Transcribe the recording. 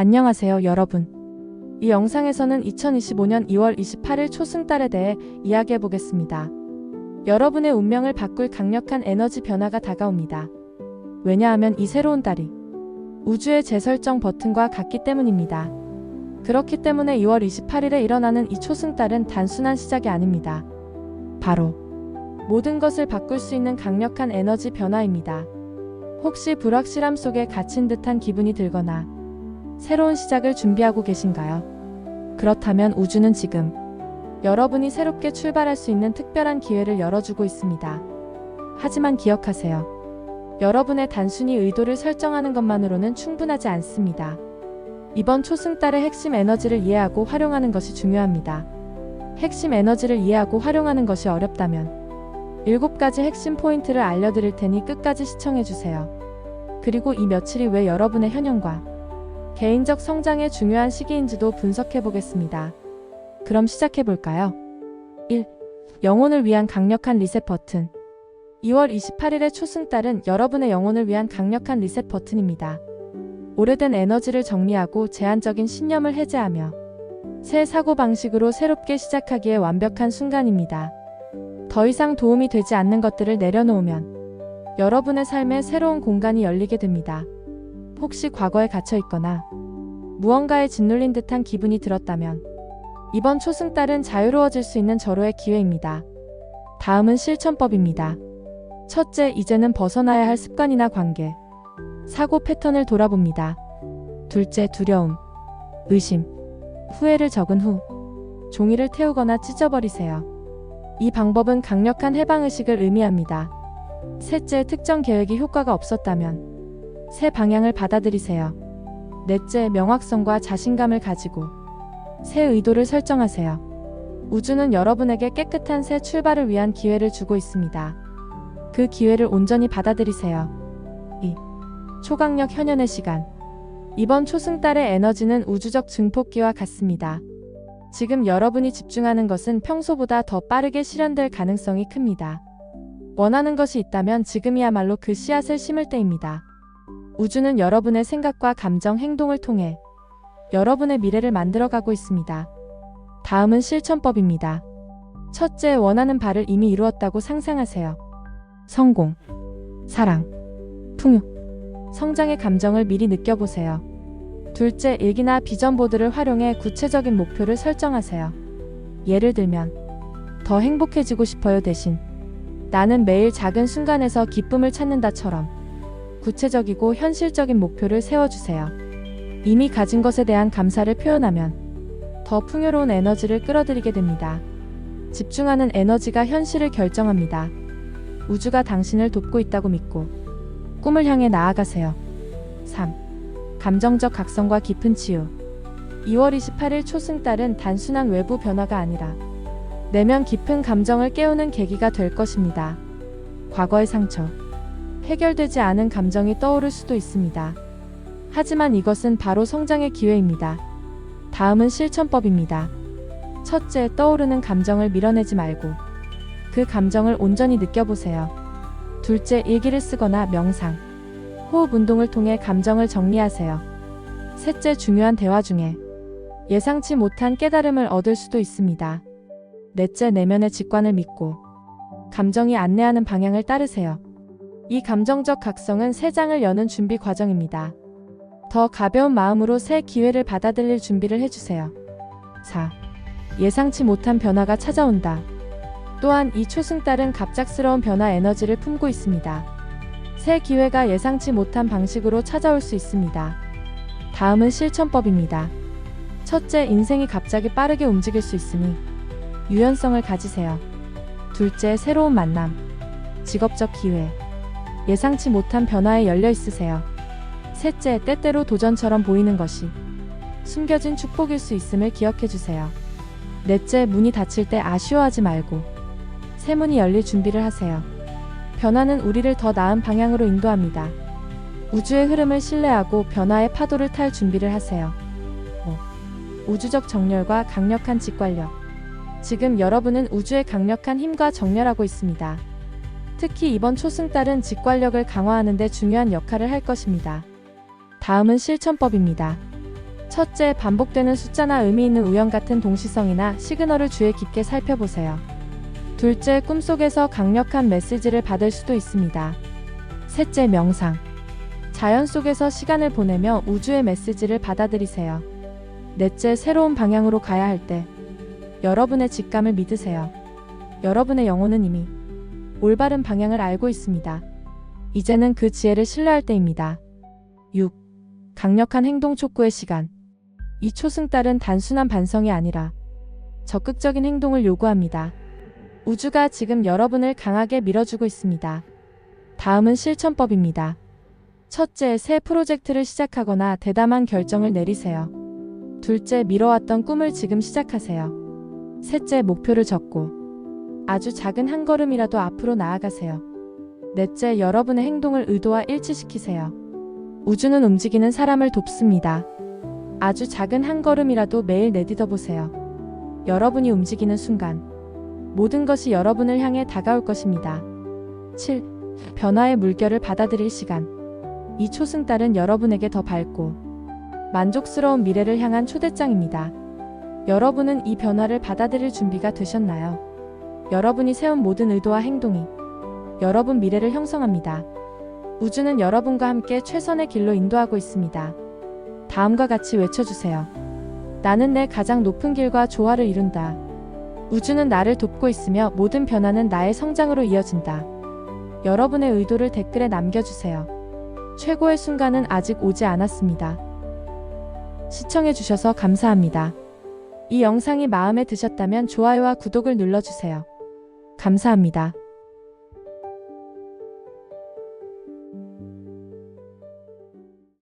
안녕하세요, 여러분. 이 영상에서는 2025년 2월 28일 초승달에 대해 이야기해 보겠습니다. 여러분의 운명을 바꿀 강력한 에너지 변화가 다가옵니다. 왜냐하면 이 새로운 달이 우주의 재설정 버튼과 같기 때문입니다. 그렇기 때문에 2월 28일에 일어나는 이 초승달은 단순한 시작이 아닙니다. 바로 모든 것을 바꿀 수 있는 강력한 에너지 변화입니다. 혹시 불확실함 속에 갇힌 듯한 기분이 들거나 새로운 시작을 준비하고 계신가요? 그렇다면 우주는 지금 여러분이 새롭게 출발할 수 있는 특별한 기회를 열어주고 있습니다. 하지만 기억하세요. 여러분의 단순히 의도를 설정하는 것만으로는 충분하지 않습니다. 이번 초승달의 핵심 에너지를 이해하고 활용하는 것이 중요합니다. 핵심 에너지를 이해하고 활용하는 것이 어렵다면 7가지 핵심 포인트를 알려드릴 테니 끝까지 시청해주세요. 그리고 이 며칠이 왜 여러분의 현현과 개인적 성장에 중요한 시기인지도 분석해 보겠습니다. 그럼 시작해 볼까요? 1. 영혼을 위한 강력한 리셋 버튼. 2월 28일의 초승달은 여러분의 영혼을 위한 강력한 리셋 버튼입니다. 오래된 에너지를 정리하고 제한적인 신념을 해제하며 새 사고방식으로 새롭게 시작하기에 완벽한 순간입니다. 더 이상 도움이 되지 않는 것들을 내려놓으면 여러분의 삶에 새로운 공간이 열리게 됩니다. 혹시 과거에 갇혀 있거나 무언가에 짓눌린 듯한 기분이 들었다면 이번 초승달은 자유로워질 수 있는 절호의 기회입니다. 다음은 실천법입니다. 첫째, 이제는 벗어나야 할 습관이나 관계, 사고 패턴을 돌아봅니다. 둘째, 두려움, 의심, 후회를 적은 후 종이를 태우거나 찢어버리세요. 이 방법은 강력한 해방의식을 의미합니다. 셋째, 특정 계획이 효과가 없었다면 새 방향을 받아들이세요. 넷째, 명확성과 자신감을 가지고 새 의도를 설정하세요. 우주는 여러분에게 깨끗한 새 출발을 위한 기회를 주고 있습니다. 그 기회를 온전히 받아들이세요. 2. 초강력 현현의 시간. 이번 초승달의 에너지는 우주적 증폭기와 같습니다. 지금 여러분이 집중하는 것은 평소보다 더 빠르게 실현될 가능성이 큽니다. 원하는 것이 있다면 지금이야말로 그 씨앗을 심을 때입니다. 우주는 여러분의 생각과 감정, 행동을 통해 여러분의 미래를 만들어가고 있습니다. 다음은 실천법입니다. 첫째, 원하는 바를 이미 이루었다고 상상하세요. 성공, 사랑, 풍요, 성장의 감정을 미리 느껴보세요. 둘째, 일기나 비전 보드를 활용해 구체적인 목표를 설정하세요. 예를 들면, 더 행복해지고 싶어요 대신, 나는 매일 작은 순간에서 기쁨을 찾는다처럼 구체적이고 현실적인 목표를 세워주세요. 이미 가진 것에 대한 감사를 표현하면 더 풍요로운 에너지를 끌어들이게 됩니다. 집중하는 에너지가 현실을 결정합니다. 우주가 당신을 돕고 있다고 믿고 꿈을 향해 나아가세요. 3. 감정적 각성과 깊은 치유. 2월 28일 초승달은 단순한 외부 변화가 아니라 내면 깊은 감정을 깨우는 계기가 될 것입니다. 과거의 상처, 해결되지 않은 감정이 떠오를 수도 있습니다. 하지만 이것은 바로 성장의 기회입니다. 다음은 실천법입니다. 첫째, 떠오르는 감정을 밀어내지 말고 그 감정을 온전히 느껴보세요. 둘째, 일기를 쓰거나 명상, 호흡 운동을 통해 감정을 정리하세요. 셋째, 중요한 대화 중에 예상치 못한 깨달음을 얻을 수도 있습니다. 넷째, 내면의 직관을 믿고 감정이 안내하는 방향을 따르세요. 이 감정적 각성은 새 장을 여는 준비 과정입니다. 더 가벼운 마음으로 새 기회를 받아들일 준비를 해주세요. 4. 예상치 못한 변화가 찾아온다. 또한 이 초승달은 갑작스러운 변화 에너지를 품고 있습니다. 새 기회가 예상치 못한 방식으로 찾아올 수 있습니다. 다음은 실천법입니다. 첫째, 인생이 갑자기 빠르게 움직일 수 있으니 유연성을 가지세요. 둘째, 새로운 만남, 직업적 기회, 예상치 못한 변화에 열려 있으세요. 셋째, 때때로 도전처럼 보이는 것이 숨겨진 축복일 수 있음을 기억해 주세요. 넷째, 문이 닫힐 때 아쉬워하지 말고 새 문이 열릴 준비를 하세요. 변화는 우리를 더 나은 방향으로 인도합니다. 우주의 흐름을 신뢰하고 변화의 파도를 탈 준비를 하세요. 5. 우주적 정렬과 강력한 직관력. 지금 여러분은 우주의 강력한 힘과 정렬하고 있습니다. 특히 이번 초승달은 직관력을 강화하는 데 중요한 역할을 할 것입니다. 다음은 실천법입니다. 첫째, 반복되는 숫자나 의미 있는 우연 같은 동시성이나 시그널을 주의 깊게 살펴보세요. 둘째, 꿈속에서 강력한 메시지를 받을 수도 있습니다. 셋째, 명상. 자연 속에서 시간을 보내며 우주의 메시지를 받아들이세요. 넷째, 새로운 방향으로 가야 할 때 여러분의 직감을 믿으세요. 여러분의 영혼은 이미 올바른 방향을 알고 있습니다. 이제는 그 지혜를 신뢰할 때입니다. 6. 강력한 행동 촉구의 시간. 이 초승달은 단순한 반성이 아니라 적극적인 행동을 요구합니다. 우주가 지금 여러분을 강하게 밀어주고 있습니다. 다음은 실천법입니다. 첫째, 새 프로젝트를 시작하거나 대담한 결정을 내리세요. 둘째, 미뤄왔던 꿈을 지금 시작하세요. 셋째, 목표를 적고 아주 작은 한 걸음이라도 앞으로 나아가세요. 넷째, 여러분의 행동을 의도와 일치시키세요. 우주는 움직이는 사람을 돕습니다. 아주 작은 한 걸음이라도 매일 내딛어 보세요. 여러분이 움직이는 순간 모든 것이 여러분을 향해 다가올 것입니다. 7. 변화의 물결을 받아들일 시간. 이 초승달은 여러분에게 더 밝고 만족스러운 미래를 향한 초대장입니다. 여러분은 이 변화를 받아들일 준비가 되셨나요? 여러분이 세운 모든 의도와 행동이 여러분 미래를 형성합니다. 우주는 여러분과 함께 최선의 길로 인도하고 있습니다. 다음과 같이 외쳐주세요. 나는 내 가장 높은 길과 조화를 이룬다. 우주는 나를 돕고 있으며 모든 변화는 나의 성장으로 이어진다. 여러분의 의도를 댓글에 남겨주세요. 최고의 순간은 아직 오지 않았습니다. 시청해주셔서 감사합니다. 이 영상이 마음에 드셨다면 좋아요와 구독을 눌러주세요. 감사합니다.